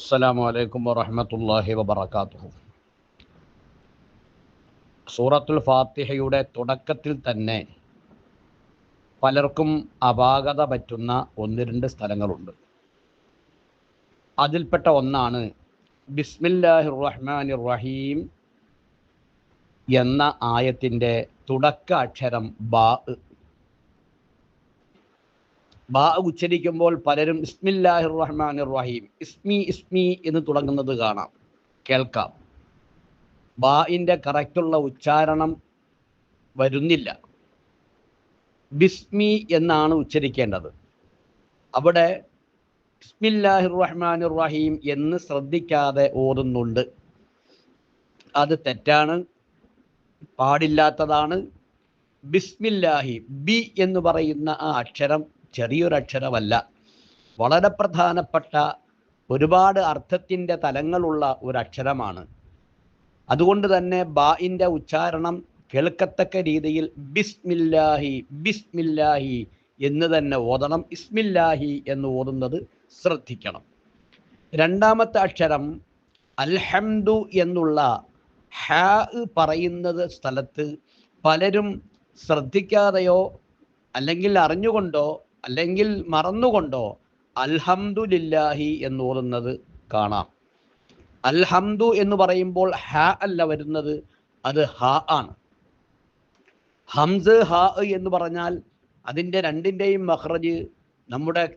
അസ്സലാമു അലൈക്കും വറഹമത്തല്ലാഹി വബറകാതുഹു. സൂറത്തുൽ ഫാത്തിഹയുടെ തുടക്കത്തിൽ തന്നെ പലർക്കും അപാകത പറ്റുന്ന ഒന്ന് രണ്ട് സ്ഥലങ്ങളുണ്ട്. അതിൽപ്പെട്ട ഒന്നാണ് ബിസ്മില്ലാഹിർ റഹ്മാനിർ റഹീം എന്ന ആയത്തിന്റെ തുടക്ക അക്ഷരം ബാ. ബാ ഉച്ചരിക്കുമ്പോൾ പലരും ഇസ്മില്ലാഹിർ റഹ്മാൻ റഹീം ഇസ്മി ഇസ്മി എന്ന് തുടങ്ങുന്നത് കാണാം. കേൾക്കാം. ബാഇന്റെ കറക്റ്റുള്ള ഉച്ചാരണം വരുന്നില്ല. ബിസ്മി എന്നാണ് ഉച്ചരിക്കേണ്ടത്. അവിടെ ബിസ്മില്ലാഹിർ റഹ്മാൻ റഹീം എന്ന് ശ്രദ്ധിക്കാതെ ഓതുന്നുണ്ട്. അത് തെറ്റാണ്. പാടില്ലാത്തതാണ്. ബിസ്മില്ലാഹി ബി എന്ന് പറയുന്ന ആ അക്ഷരം ചെറിയൊരു അക്ഷരമല്ല വളരെ പ്രധാനപ്പെട്ട ഒരുപാട് അർത്ഥത്തിന്റെ തലങ്ങളുള്ള ഒരു അക്ഷരമാണ് അതുകൊണ്ട് തന്നെ ബായിന്റെ ഉച്ചാരണം കേൾക്കത്തക്ക രീതിയിൽ ബിസ്മില്ലാഹി ബിസ്മില്ലാഹി എന്ന് തന്നെ ഓതണം. ഇസ്മില്ലാഹി എന്ന് ഓതുന്നത് ശ്രദ്ധിക്കണം. രണ്ടാമത്തെ അക്ഷരം അൽഹംദു എന്നുള്ള ഹാ പറയുന്നത് സ്ഥലത്ത് പലരും ശ്രദ്ധിക്കാതെയോ അല്ലെങ്കിൽ അറിഞ്ഞുകൊണ്ടോ അല്ലെങ്കിൽ മറന്നുകൊണ്ടോ അൽഹംദുലില്ലാഹി എന്ന് ഓതുന്നത് കാണാം. അൽഹംദു എന്ന് പറയുമ്പോൾ ഹ അല്ല വരുന്നത് അത് ഹ ആണ്. ഹംസ് ഹ എന്ന് പറഞ്ഞാൽ അതിന്റെ രണ്ടിന്റെയും മഹ്റജ് നമ്മുടെ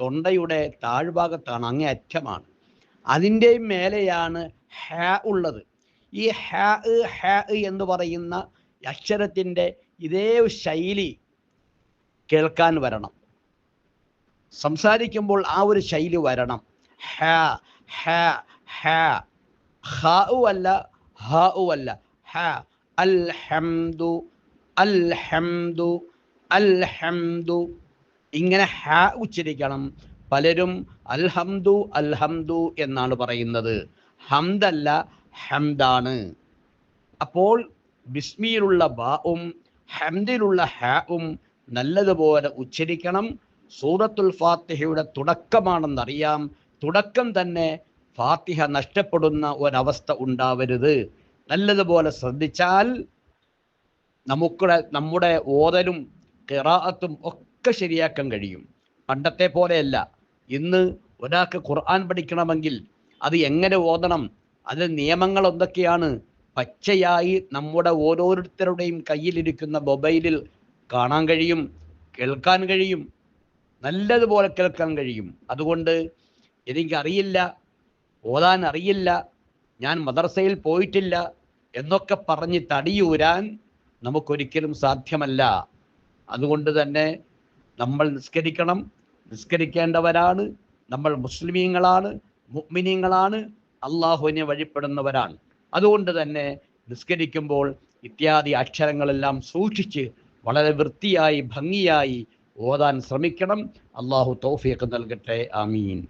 തൊണ്ടയുടെ താഴ്ഭാഗത്താണ് അങ്ങേ അറ്റമാണ്. അതിന്റെയും മേലെയാണ് ഹ ഉള്ളത്. ഈ ഹ ഹ എന്ന് പറയുന്ന അക്ഷരത്തിന്റെ ഇതേ ശൈലി കേൾക്കാൻ വരണം. സംസാരിക്കുമ്പോൾ ആ ഒരു ശൈലി വരണം. ഹ ഹ ഹ. ഹ അല്ല ഹ അല്ല. ഹ അൽഹംദു അൽഹംദു അൽഹംദു. ഇങ്ങനെ ഹ ഉച്ചരിക്കണം. പലരും അൽഹംദു അൽഹംദു എന്നാണ് പറയുന്നത്. ഹംദല്ല ഹംദാണ്. അപ്പോൾ ബിസ്മിയിലുള്ള ബാവും ഹംദിലുള്ള ഹാവും നല്ലതുപോലെ ഉച്ചരിക്കണം. സൂറത്തുൽ ഫാത്തിഹയുടെ തുടക്കമാണെന്നറിയാം. തുടക്കം തന്നെ ഫാത്തിഹ നഷ്ടപ്പെടുന്ന ഒരവസ്ഥ ഉണ്ടാവരുത്. നല്ലതുപോലെ ശ്രദ്ധിച്ചാൽ നമുക്കുടെ നമ്മുടെ ഓതലും കിറാഅത്തും ഒക്കെ ശരിയാക്കാൻ കഴിയും. പണ്ടത്തെ പോലെയല്ല. ഇന്ന് ഒരാൾക്ക് ഖുർആൻ പഠിക്കണമെങ്കിൽ അത് എങ്ങനെ ഓതണം? അതിൽ നിയമങ്ങൾ എന്തൊക്കെയാണ്? പച്ചയായി നമ്മുടെ ഓരോരുത്തരുടെയും കയ്യിലിരിക്കുന്ന മൊബൈലിൽ കാണാൻ കഴിയും കേൾക്കാൻ കഴിയും. നല്ലതുപോലെ കേൾക്കാൻ കഴിയും. അതുകൊണ്ട് എനിക്കറിയില്ല ഓതാൻ അറിയില്ല ഞാൻ മദർസയിൽ പോയിട്ടില്ല എന്നൊക്കെ പറഞ്ഞ് തടിയൂരാൻ നമുക്കൊരിക്കലും സാധ്യമല്ല. അതുകൊണ്ട് തന്നെ നമ്മൾ നിസ്കരിക്കണം. നിസ്കരിക്കേണ്ടവരാണ്. നമ്മൾ മുസ്ലിമീങ്ങളാണ് മുഗ്മിനീങ്ങളാണ് അള്ളാഹുവിനെ വഴിപ്പെടുന്നവരാണ്. അതുകൊണ്ട് തന്നെ നിസ്കരിക്കുമ്പോൾ ഇത്യാദി അക്ഷരങ്ങളെല്ലാം സൂക്ഷിച്ച് വളരെ വൃത്തിയായി ഭംഗിയായി ഓതാൻ ശ്രമിക്കണം. അള്ളാഹു തൗഫീഖ് നൽകട്ടെ. ആമീൻ.